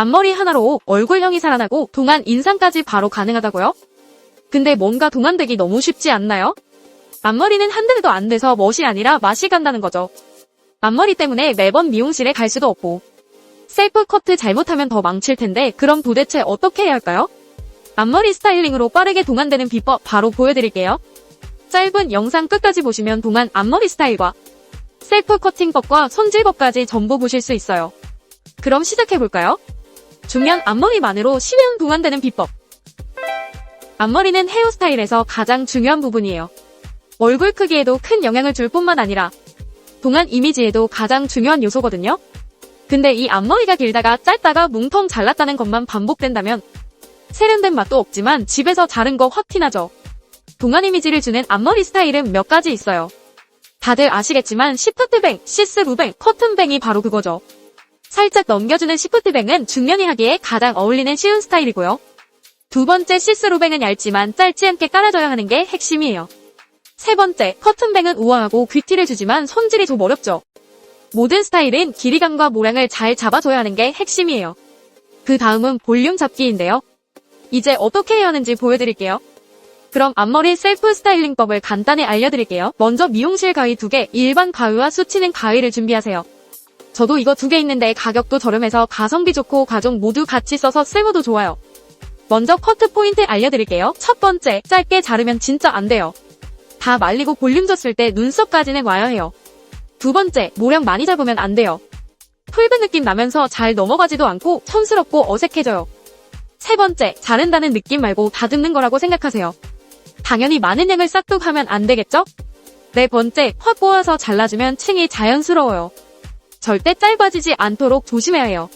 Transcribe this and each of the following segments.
앞머리 하나로 얼굴형이 살아나고 동안 인상까지 바로 가능하다고요? 근데 뭔가 동안되기 너무 쉽지 않나요? 앞머리는 한 대도 안 돼서 멋이 아니라 맛이 간다는 거죠. 앞머리 때문에 매번 미용실에 갈 수도 없고 셀프 커트 잘못하면 더 망칠 텐데 그럼 도대체 어떻게 해야 할까요? 앞머리 스타일링으로 빠르게 동안되는 비법 바로 보여드릴게요. 짧은 영상 끝까지 보시면 동안 앞머리 스타일과 셀프 커팅법과 손질법까지 전부 보실 수 있어요. 그럼 시작해볼까요? 중요한 앞머리만으로 쉬운 동안되는 비법. 앞머리는 헤어스타일에서 가장 중요한 부분이에요. 얼굴 크기에도 큰 영향을 줄 뿐만 아니라 동안 이미지에도 가장 중요한 요소거든요. 근데 이 앞머리가 길다가 짧다가 뭉텅 잘랐다는 것만 반복된다면 세련된 맛도 없지만 집에서 자른 거 확 티나죠. 동안 이미지를 주는 앞머리 스타일은 몇 가지 있어요. 다들 아시겠지만 시프트뱅, 시스루뱅, 커튼뱅이 바로 그거죠. 살짝 넘겨주는 시프트뱅은 중년이 하기에 가장 어울리는 쉬운 스타일이고요. 두 번째 시스루뱅은 얇지만 짧지 않게 깔아줘야 하는 게 핵심이에요. 세 번째, 커튼뱅은 우아하고 귀티를 주지만 손질이 좀 어렵죠. 모든 스타일은 길이감과 모양을 잘 잡아줘야 하는 게 핵심이에요. 그 다음은 볼륨 잡기인데요. 이제 어떻게 해야 하는지 보여드릴게요. 그럼 앞머리 셀프 스타일링법을 간단히 알려드릴게요. 먼저 미용실 가위 2개, 일반 가위와 수치는 가위를 준비하세요. 저도 이거 두 개 있는데 가격도 저렴해서 가성비 좋고 가족 모두 같이 써서 쓸모도 좋아요. 먼저 커트 포인트 알려드릴게요. 첫 번째, 짧게 자르면 진짜 안 돼요. 다 말리고 볼륨 줬을 때 눈썹까지는 와야 해요. 두 번째, 모양 많이 잡으면 안 돼요. 붉은 느낌 나면서 잘 넘어가지도 않고 촌스럽고 어색해져요. 세 번째, 자른다는 느낌 말고 다듬는 거라고 생각하세요. 당연히 많은 양을 싹둑 하면 안 되겠죠? 네 번째, 확 꼬아서 잘라주면 층이 자연스러워요. 절대 짧아지지 않도록 조심해야 해요.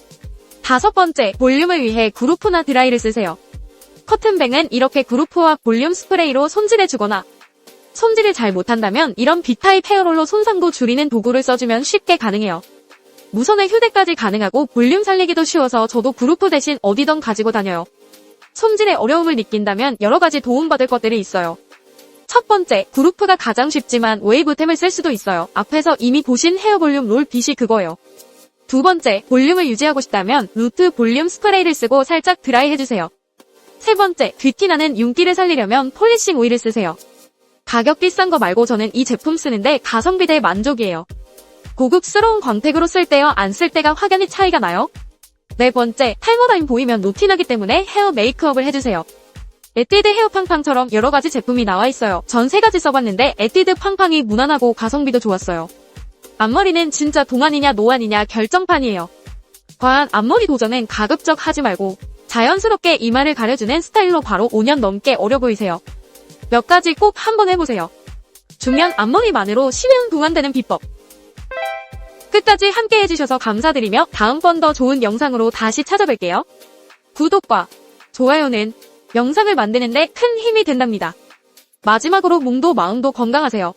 다섯 번째, 볼륨을 위해 그루프나 드라이를 쓰세요. 커튼뱅은 이렇게 그루프와 볼륨 스프레이로 손질해주거나 손질을 잘 못한다면 이런 B타입 헤어롤로 손상도 줄이는 도구를 써주면 쉽게 가능해요. 무선의 휴대까지 가능하고 볼륨 살리기도 쉬워서 저도 그루프 대신 어디던 가지고 다녀요. 손질에 어려움을 느낀다면 여러 가지 도움받을 것들이 있어요. 첫 번째, 그루프가 가장 쉽지만 웨이브템을 쓸 수도 있어요. 앞에서 이미 보신 헤어 볼륨 롤 빛이 그거예요. 두 번째, 볼륨을 유지하고 싶다면 루트 볼륨 스프레이를 쓰고 살짝 드라이 해주세요. 세 번째, 귀티나는 윤기를 살리려면 폴리싱 오일을 쓰세요. 가격 비싼 거 말고 저는 이 제품 쓰는데 가성비 대 만족이에요. 고급스러운 광택으로 쓸 때와 안쓸 때가 확연히 차이가 나요. 네 번째, 탈모 라인 보이면 노티나기 때문에 헤어 메이크업을 해주세요. 에뛰드 헤어 팡팡처럼 여러 가지 제품이 나와 있어요. 전 세 가지 써봤는데 에뛰드 팡팡이 무난하고 가성비도 좋았어요. 앞머리는 진짜 동안이냐 노안이냐 결정판이에요. 과한 앞머리 도전은 가급적 하지 말고 자연스럽게 이마를 가려주는 스타일로 바로 5년 넘게 어려 보이세요. 몇 가지 꼭 한번 해보세요. 중요한 앞머리만으로 쉬운 동안되는 비법. 끝까지 함께 해주셔서 감사드리며 다음번 더 좋은 영상으로 다시 찾아뵐게요. 구독과 좋아요는 영상을 만드는데 큰 힘이 된답니다. 마지막으로 몸도 마음도 건강하세요.